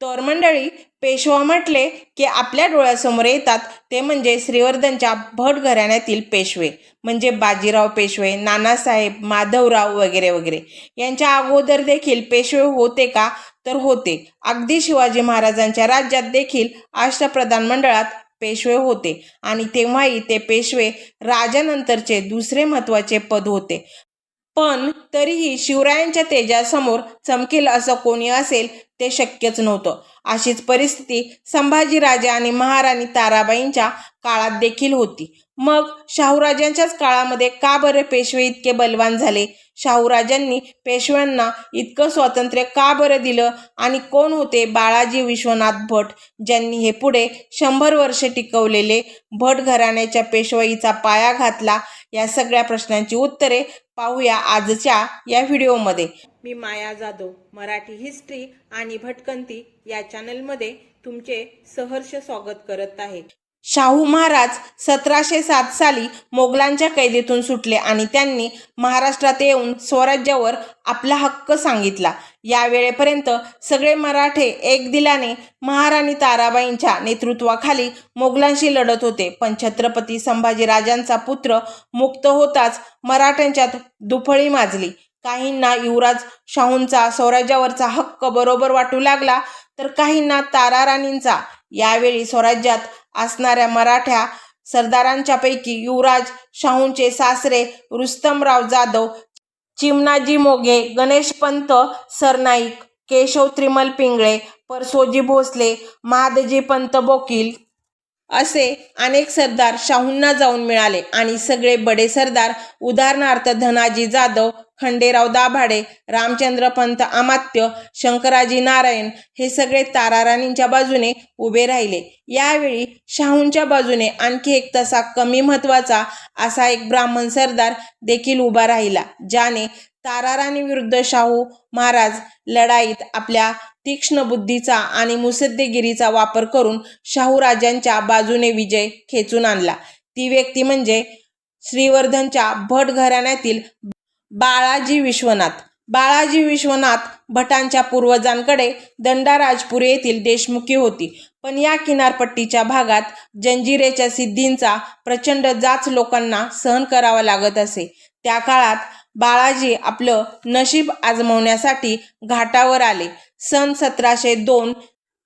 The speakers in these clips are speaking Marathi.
तर मंडळी पेशवा म्हटले की आपल्या डोळ्यासमोर येतात ते म्हणजे श्रीवर्धनच्या भट घराण्यातील पेशवे म्हणजे बाजीराव पेशवे नानासाहेब माधवराव वगैरे वगैरे. यांच्या अगोदर देखील पेशवे होते का? तर होते. अगदी शिवाजी महाराजांच्या राज्यात देखील अष्टप्रधान मंडळात पेशवे होते आणि तेव्हाही ते पेशवे राजानंतरचे दुसरे महत्त्वाचे पद होते. पण तरीही शिवरायांच्या तेजासमोर चमकेल असं कोणी असेल ते शक्यच नव्हतं. अशीच परिस्थिती संभाजीराजे आणि महाराणी ताराबाईंच्या काळात देखील होती. मग शाहूराजांच्याच काळामध्ये का बरे पेशवे इतके बलवान झाले? शाहूराजांनी पेशव्यांना इतकं स्वातंत्र्य का बरं दिलं? आणि कोण होते बाळाजी विश्वनाथ भट ज्यांनी हे पुढे शंभर वर्षे टिकवलेले भट घराण्याच्या पेशवाईचा पाया घातला? या सगळ्या प्रश्नांची उत्तरे पाहूया आजच्या या व्हिडिओमध्ये. मी माया जाधव मराठी हिस्ट्री आणि भटकंती या चॅनलमध्ये तुमचे सहर्ष स्वागत करत आहे. शाहू महाराज सतराशे सात साली मोगलांच्या कैदेतून सुटले आणि त्यांनी महाराष्ट्रात येऊन स्वराज्यावर आपला हक्क सांगितला. या वेळेपर्यंत सगळे मराठे एक दिलाने महाराणी ताराबाईंच्या नेतृत्वाखाली मोगलांशी लढत होते. पण छत्रपती संभाजीराजांचा पुत्र मुक्त होताच मराठ्यांच्यात दुफळी माजली. काहींना युवराज शाहूंचा स्वराज्यावरचा हक्क बरोबर वाटू लागला तर काहींना ताराराणींचा यावेळी स्वराज्यात असणाऱ्या मराठ्या सरदारांच्यापैकी युवराज शाहूंचे सासरे रुस्तमराव जाधव चिमनाजी मोघे गणेशपंत सरनाईक केशव त्रिमल पिंगळे परसोजी भोसले महादजी पंत बोकील असे अनेक सरदार शाहूंना जाऊन मिळाले आणि सगळे बडे सरदार उदाहरणार्थ धनाजी जाधव खंडेराव दाभाडे रामचंद्र पंत अमात्य शंकराजी नारायण हे सगळे ताराराणींच्या बाजूने उभे राहिले. यावेळी शाहूंच्या बाजूने आणखी एक तसा कमी महत्त्वाचा असा एक ब्राह्मण सरदार देखील उभा राहिला ज्याने ताराराणी विरुद्ध शाहू महाराज लढाईत आपल्या तीक्ष्ण बुद्धीचा आणि मुसद्देगिरीचा वापर करून शाहूराजांच्या बाजूने विजय खेचून आणला. ती व्यक्ती म्हणजे श्रीवर्धनच्या भट घराण्यातील बाळाजी विश्वनाथ. बाळाजी विश्वनाथ भटांच्या पूर्वजांकडे दंडाराजपुरे येथील देशमुखी होती. पण या किनारपट्टीच्या भागात जंजिरेच्या सिद्धींचा प्रचंड जाच लोकांना सहन करावा लागत असे. त्या काळात बाळाजी आपलं नशीब आजमवण्यासाठी घाटावर आले. सन सतराशे दोन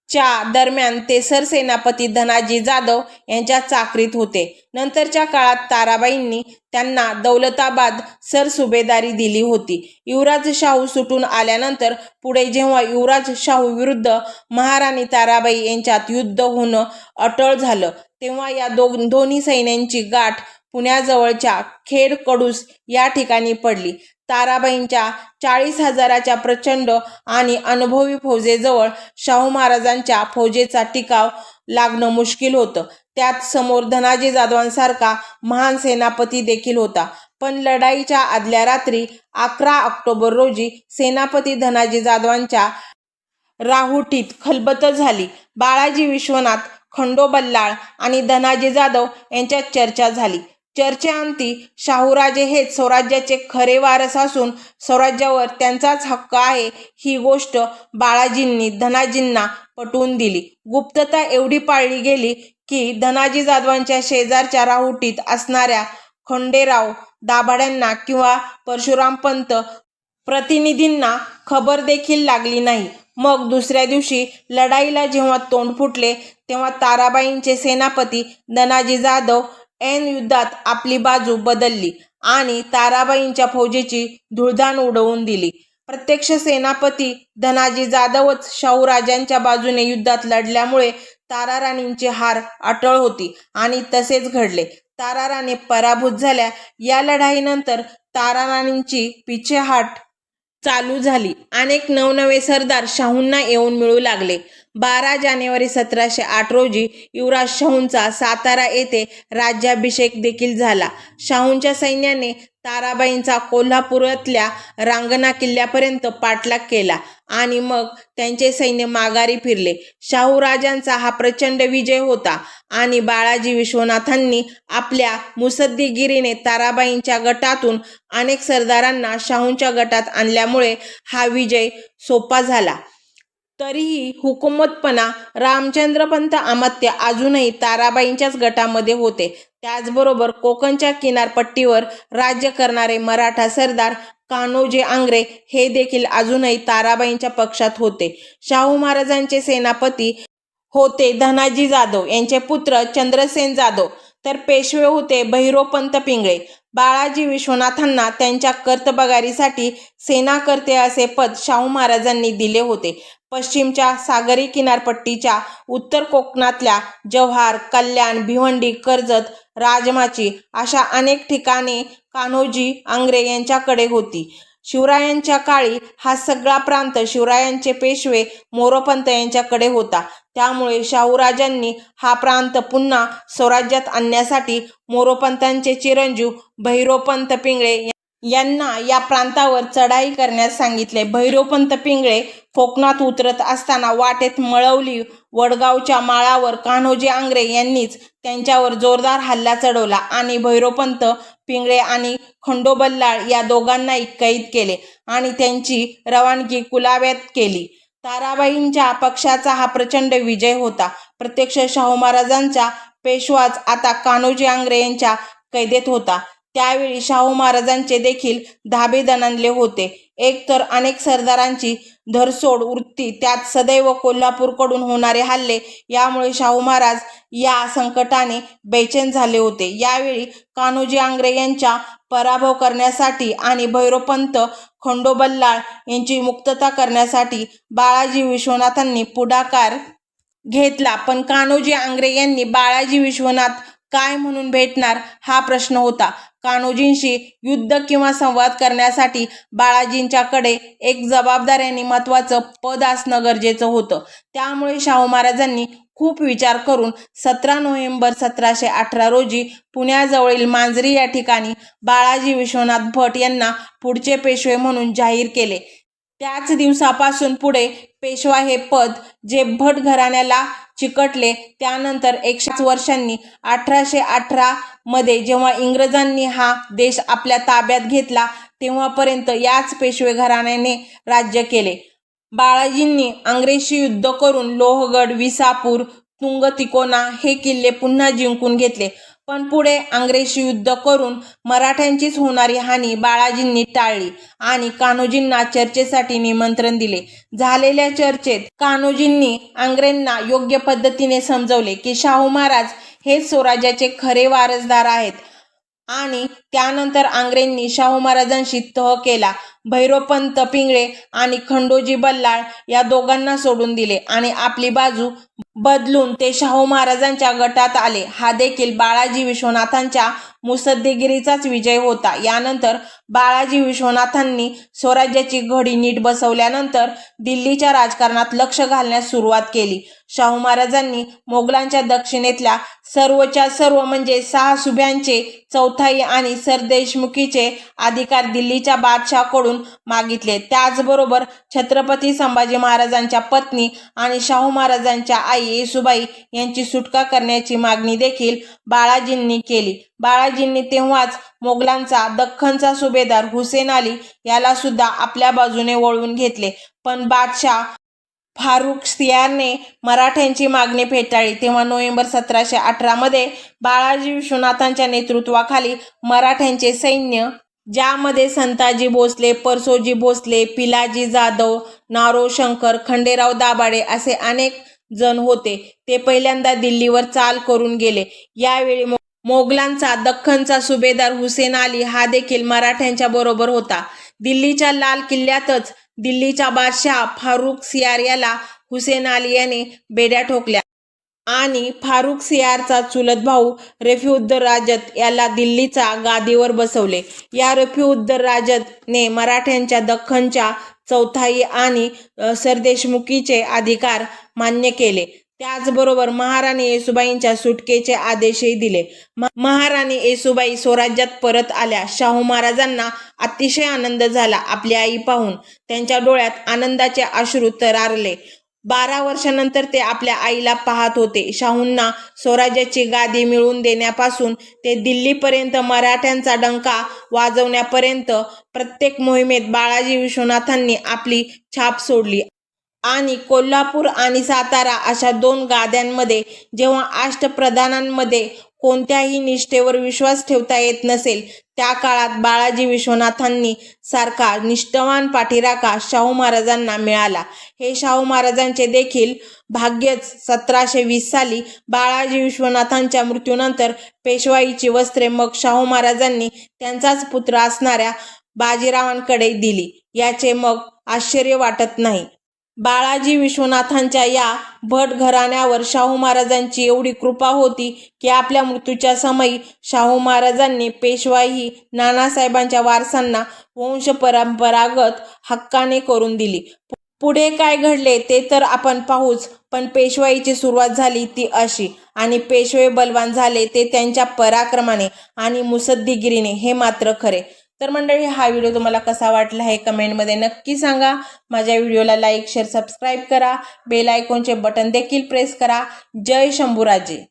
च्या दरम्यान ते सरसेनापती धनाजी जाधव यांच्या चाकरीत होते. नंतरच्या काळात ताराबाईंनी त्यांना दौलताबाद सरसुभेदारी दिली होती. युवराज शाहू सुटून आल्यानंतर पुढे जेव्हा युवराज शाहू विरुद्ध महाराणी ताराबाई यांच्यात युद्ध होणं अटळ झालं तेव्हा या दो दोन्ही सैन्यांची गाठ पुण्याजवळच्या खेड कडूस या ठिकाणी पडली. ताराबाईंच्या चाळीस हजाराच्या प्रचंड आणि अनुभवी फौजेजवळ शाहू महाराजांच्या फौजेचा टिकाव लागणं मुश्किल होतं. त्यात समोर धनाजी जाधवांसारखा महान सेनापती देखील होता. पण लढाईच्या आदल्या रात्री अकरा ऑक्टोबर रोजी सेनापती धनाजी जाधवांच्या राहुटीत खलबत झाली. बाळाजी विश्वनाथ खंडोबल्लाळ आणि धनाजी जाधव यांच्यात चर्चा झाली. चर्चेअंती शाहूराजे हेच स्वराज्याचे खरे वारस असून स्वराज्यावर त्यांचाच हक्क आहे. ही गोष्ट बाळाजींनी धनाजींना पटवून दिली. गुप्तता एवढी पाळली गेली की धनाजी जाधवांच्या शेजारच्या राहुटीत असणाऱ्या खंडेराव दाभाड्यांना किंवा परशुराम पंत प्रतिनिधींना खबर देखील लागली नाही. मग दुसऱ्या दिवशी लढाईला जेव्हा तोंड फुटले तेव्हा ताराबाईंचे सेनापती धनाजी जाधव ऐन युद्धात आपली बाजू बदलली आणि ताराबाईंच्या फौजेची धुळधाण उडवून दिली. प्रत्यक्ष सेनापती धनाजी जाधवच शाहूराजांच्या बाजूने युद्धात लढल्यामुळे ताराराणींची हार अटळ होती आणि तसेच घडले. ताराराणी पराभूत झाल्या. या लढाईनंतर ताराराणींची पिछेहाट चालू झाली. अनेक नवनवे सरदार शाहूंना येऊन मिळू लागले. बारा जानेवारी सतराशे आठ रोजी युवराज शाहूंचा सातारा येथे राज्याभिषेक देखील झाला. शाहूंच्या सैन्याने ताराबाईंचा कोल्हापुरातल्या रांगणा किल्ल्यापर्यंत पाठलाग केला आणि मग त्यांचे सैन्य माघारी फिरले. शाहूराजांचा हा प्रचंड विजय होता आणि बाळाजी विश्वनाथांनी आपल्या मुसद्दीगिरीने ताराबाईंच्या गटातून अनेक सरदारांना शाहूंच्या गटात आणल्यामुळे हा विजय सोपा झाला. तरीही हुकुमतपणा रामचंद्रपंत अमात्य अजूनही ताराबाईंच्याच गटामध्ये होते. त्याचबरोबर कोकणच्या किनारपट्टीवर राज्य करणारे मराठा सरदार कान्होजी आंग्रे हे देखील अजूनही ताराबाईंच्या पक्षात होते. शाहू महाराजांचे सेनापती होते धनाजी जाधव यांचे पुत्र चंद्रसेन जाधव तर पेशवे होते भैरोपंत पिंगळे. बाळाजी विश्वनाथांना त्यांच्या कर्तबगारीसाठी सेनाकर्ते असे पद शाहू महाराजांनी दिले होते. पश्चिमच्या सागरी किनारपट्टीच्या उत्तर कोकणातल्या जव्हार कल्याण भिवंडी कर्जत राजमाची अशा अनेक ठिकाणे कान्होजी आंग्रे यांच्याकडे होती. शिवरायांच्या काळी हा सगळा प्रांत शिवरायांचे पेशवे मोरोपंत यांच्याकडे होता. त्यामुळे शाहूराजांनी हा प्रांत पुन्हा स्वराज्यात आणण्यासाठी मोरोपंतांचे चिरंजीव भैरोपंत पिंगळे यांना या प्रांतावर चढाई करण्यास सांगितले. भैरोपंत पिंगळे कोकणात उतरत असताना वाटेत मळवली वडगावच्या माळावर कान्होजी आंग्रे यांनीच त्यांच्यावर जोरदार हल्ला चढवला आणि भैरोपंत पिंगळे आणि खंडोबल्लाळ या दोघांनाही कैद केले आणि त्यांची रवानगी कुलाव्यात केली. ताराबाईंच्या पक्षाचा हा प्रचंड विजय होता. प्रत्यक्ष शाहू महाराजांचा पेशवाच आता कान्होजी आंग्रे यांच्या कैदेत होता. त्यावेळी शाहू महाराजांचे देखील धाबे दणाणले होते. एकतर अनेक सरदारांची धरसोड वृत्ती त्यात सदैव कोल्हापूरकडून होणारे हल्ले यामुळे शाहू महाराज या संकटाने बेचैन झाले होते. यावेळी कान्होजी आंग्रे यांच्या पराभव करण्यासाठी आणि भैरवपंत खंडोबल्लाळ यांची मुक्तता करण्यासाठी बाळाजी विश्वनाथांनी पुढाकार घेतला. पण कान्होजी आंग्रे यांनी बाळाजी विश्वनाथ काय म्हणून भेटणार हा प्रश्न होता. कान्होजींशी युद्ध किंवा संवाद करण्यासाठी बाळाजींच्याकडे एक जबाबदाऱ्याने महत्वाचं पद असणं गरजेचं होतं. त्यामुळे शाहू महाराजांनी खूप विचार करून सतरा नोव्हेंबर सतराशे अठरा रोजी पुण्याजवळील मांजरी या ठिकाणी बाळाजी विश्वनाथ भट यांना पुढचे पेशवे म्हणून जाहीर केले. त्याच दिवसापासून पुढे पेशवा हे पद जे भट घराण्याला चिकटले. त्यानंतर एकशे वर्षांनी अठराशे अठरा मध्ये जेव्हा इंग्रजांनी हा देश आपल्या ताब्यात घेतला तेव्हापर्यंत याच पेशवे घराण्याने राज्य केले. बाळाजींनी अंग्रेजी युद्ध करून लोहगड विसापूर तुंगतिकोना हे किल्ले पुन्हा जिंकून घेतले. पण पुढे अंग्रेजशी युद्ध करून मराठ्यांचीच होणारी हानी बाळाजींनी टाळली आणि कान्होजींना चर्चेसाठी निमंत्रण दिले. झालेल्या चर्चेत कान्होजींनी आंग्रेंना योग्य पद्धतीने समजवले की शाहू महाराज हे स्वराज्याचे खरे वारसदार आहेत आणि त्यानंतर आंग्रेंनी शाहू महाराजांशी तह केला. भैरोपंत पिंगळे आणि खंडोजी बल्लाळ या दोघांना सोडून दिले आणि आपली बाजू बदलून ते शाहू महाराजांच्या गटात आले. हा देखील बाळाजी विश्वनाथांच्या मुसद्देगिरीचाच विजय होता. यानंतर बाळाजी विश्वनाथांनी स्वराज्याची घडी नीट बसवल्यानंतर दिल्लीच्या राजकारणात लक्ष घालण्यास सुरुवात केली. शाहू महाराजांनी मोगलांच्या दक्षिणेतल्या सर्वच्या सर्व म्हणजे सहा सुभ्यांचे चौथाई आणि सरदेशमुखीचे अधिकार दिल्लीच्या बादशाहकडून मागितले. त्याचबरोबर छत्रपती संभाजी महाराजांच्या पत्नी आणि शाहू महाराजांच्या आई येसुबाई यांची सुटका करण्याची मागणी देखील बाळाजींनी केली. बाळाजींनी तेव्हाच मोगलांचा दख्खनचा सुभेदार हुसेन अली याला सुद्धा आपल्या बाजूने वळवून घेतले. पण बादशाह फारुख सियारने मराठ्यांची मागणी फेटाळली. तेव्हा नोव्हेंबर सतराशे अठरामध्ये बाळाजी विश्वनाथांच्या नेतृत्वाखाली मराठ्यांचे सैन्य ज्यामध्ये संताजी भोसले परसोजी भोसले पिलाजी जाधव नारो शंकर खंडेराव दाभाडे असे अनेक जण होते. ते पहिल्यांदा दिल्लीवर चाल करून गेले. यावेळी मोगलांचा दख्खनचा सुभेदार हुसेन अली हा देखील मराठ्यांच्या बरोबर होता. दिल्लीच्या लाल किल्ल्यातच दिल्लीच्या बादशाह फारुख सियार याला हुसेन अली याने बेड्या ठोकल्या. आणि फारुख सियारचा चुलत भाऊ रफीउद्दर राजत याला दिल्लीचा गादीवर बसवले. या रफीउद्दर राजतने मराठ्यांच्या दख्खनच्या चौथाई आणि सरदेशमुखीचे अधिकार मान्य केले. त्याचबरोबर महाराणी येसुबाईंच्या सुटकेचे आदेशही दिले. महाराणी येसुबाई स्वराज्यात परत आल्या. शाहू महाराजांना अतिशय आनंद झाला आपली आई पाहून. त्यांच्या डोळ्यात आनंदाचे अश्रू तरारले. बारा वर्षानंतर ते आपल्या आईला पाहत होते. शाहूंना स्वराज्याची गादी मिळवून देण्यापासून ते दिल्लीपर्यंत मराठ्यांचा डंका वाजवण्यापर्यंत प्रत्येक मोहिमेत बाळाजी विश्वनाथांनी आपली छाप सोडली. आणि कोल्हापूर आणि सातारा अशा दोन गाद्यांमध्ये जेव्हा अष्टप्रधानांमध्ये कोणत्याही निष्ठेवर विश्वास ठेवता येत नसेल त्या काळात बाळाजी विश्वनाथांनी सारखा निष्ठवान पाठीराखा शाहू महाराजांना मिळाला. हे शाहू महाराजांचे देखील भाग्यच सतराशे वीस साली बाळाजी विश्वनाथांच्या मृत्यूनंतर पेशवाईची वस्त्रे मग शाहू महाराजांनी त्यांचाच पुत्र असणाऱ्या बाजीरावांकडे दिली. याचे मग आश्चर्य वाटत नाही. बाळाजी विश्वनाथांच्या या भट घराण्यावर शाहू महाराजांची एवढी कृपा होती की आपल्या मृत्यूच्या समयी शाहू महाराजांनी पेशवाई नानासाहेबांच्या वारसांना वंश परंपरागत हक्काने करून दिली. पुढे काय घडले ते तर आपण पाहूच पण पेशवाईची सुरुवात झाली ती अशी. आणि पेशवे बलवान झाले ते त्यांच्या पराक्रमाने आणि मुसद्दीगिरीने हे मात्र खरे. तर मंडळी हा व्हिडिओ तुम्हाला कसा वाटला हे कमेंटमध्ये नक्की सांगा. माझ्या व्हिडिओला लाईक शेअर सबस्क्राईब करा. बेल आयकॉनचे बटन देखील प्रेस करा. जय शंभूराजे.